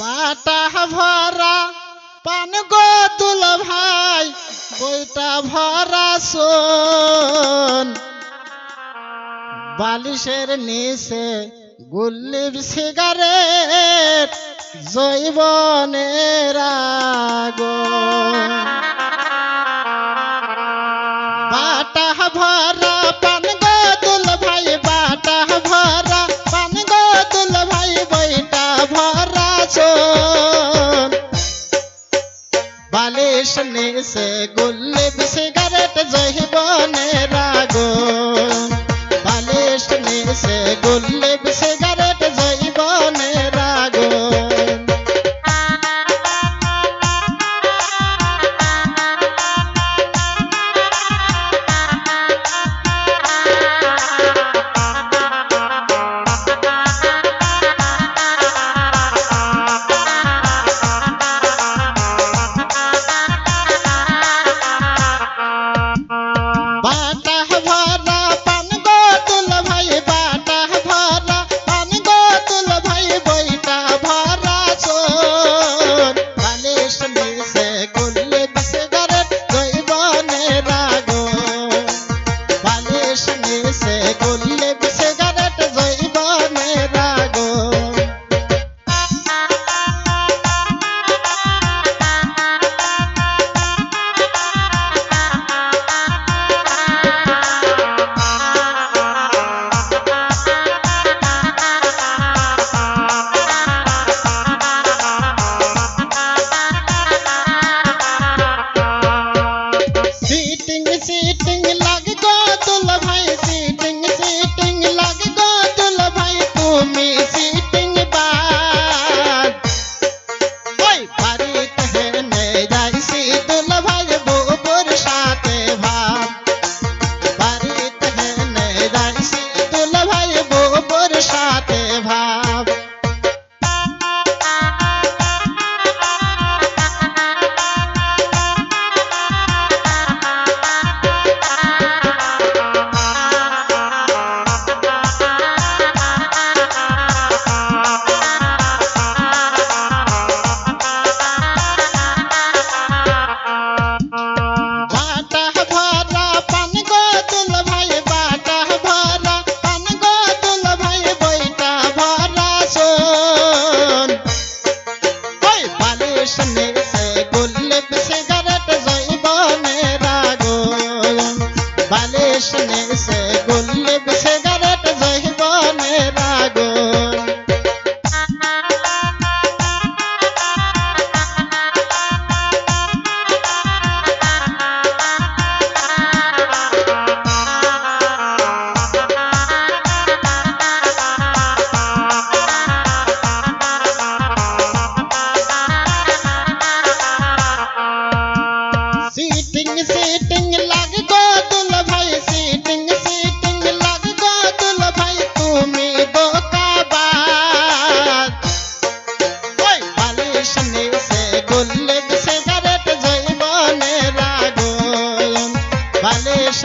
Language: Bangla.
বাটা ভরা, পান গো দুল ভাই, বইটা ভরা সোন বালিশের নিচে গুল্লির সিগারেট, জৈবনের আগুন रोशनी से गुल से गरत जही बने Sitting ভাই সিটিং লাগ গো ভাই সিটিং সিটিং লাগ গো ভাই তুমি বোকাবাদ ওই বালিশ নিচে গুল্লেদ সিগারেট জৈবনের আগুন বালিশ